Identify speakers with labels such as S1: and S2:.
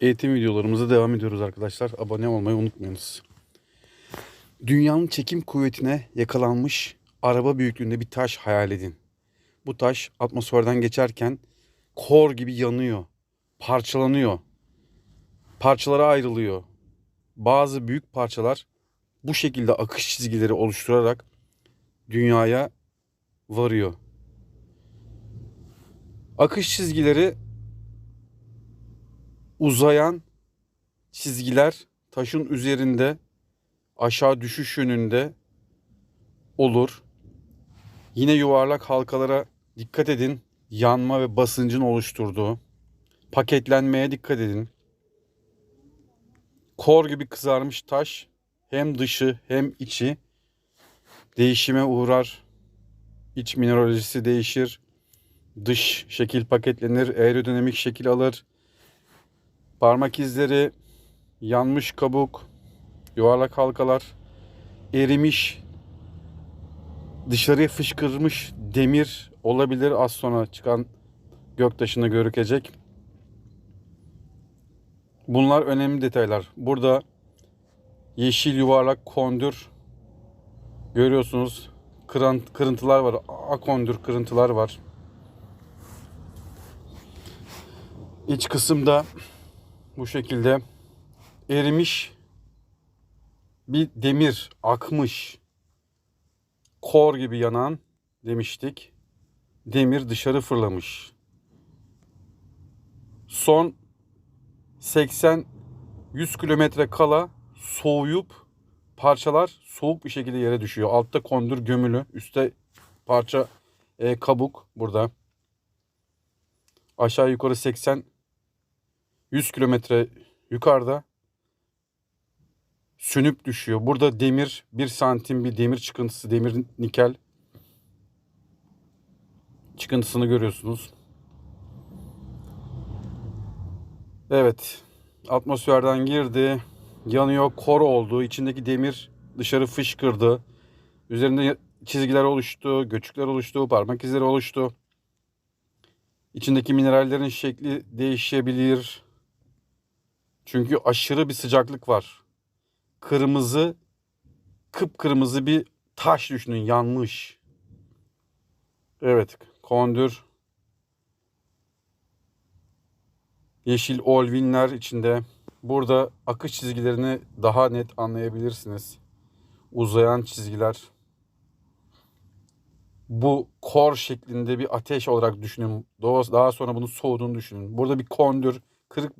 S1: Eğitim videolarımıza devam ediyoruz arkadaşlar. Abone olmayı unutmayınız. Dünyanın çekim kuvvetine yakalanmış araba büyüklüğünde bir taş hayal edin. Bu taş atmosferden geçerken kor gibi yanıyor, parçalanıyor. Parçalara ayrılıyor. Bazı büyük parçalar bu şekilde akış çizgileri oluşturarak dünyaya varıyor. Akış çizgileri uzayan çizgiler taşın üzerinde aşağı düşüş yönünde olur. Yine yuvarlak halkalara dikkat edin. Yanma ve basıncın oluşturduğu. Paketlenmeye dikkat edin. Kor gibi kızarmış taş hem dışı hem içi değişime uğrar. İç mineralojisi değişir. Dış şekil paketlenir, aerodinamik şekil alır. Parmak izleri, yanmış kabuk, yuvarlak halkalar, erimiş, dışarıya fışkırmış demir olabilir az sonra çıkan göktaşında görükecek. Bunlar önemli detaylar. Burada yeşil yuvarlak kondür görüyorsunuz. Kırıntılar var. Akondür kırıntılar var. İç kısımda bu şekilde erimiş bir demir akmış kor gibi yanan demiştik. Demir dışarı fırlamış. Son 80 100 kilometre kala soğuyup parçalar soğuk bir şekilde yere düşüyor. Altta kondür gömülü, üstte parça e, kabuk burada. Aşağı yukarı 80 100 kilometre yukarıda sönüp düşüyor. Burada demir 1 santim bir demir çıkıntısı, demir nikel çıkıntısını görüyorsunuz. Evet. Atmosferden girdi. Yanıyor, kor oldu. İçindeki demir dışarı fışkırdı. Üzerinde çizgiler oluştu, göçükler oluştu, parmak izleri oluştu. İçindeki minerallerin şekli değişebilir. Çünkü aşırı bir sıcaklık var. Kırmızı, kıpkırmızı bir taş düşünün yanmış. Evet, kondür. Yeşil olvinler içinde. Burada akış çizgilerini daha net anlayabilirsiniz. Uzayan çizgiler. Bu kor şeklinde bir ateş olarak düşünün. Daha sonra bunun soğuduğunu düşünün. Burada bir kondür, kırık bir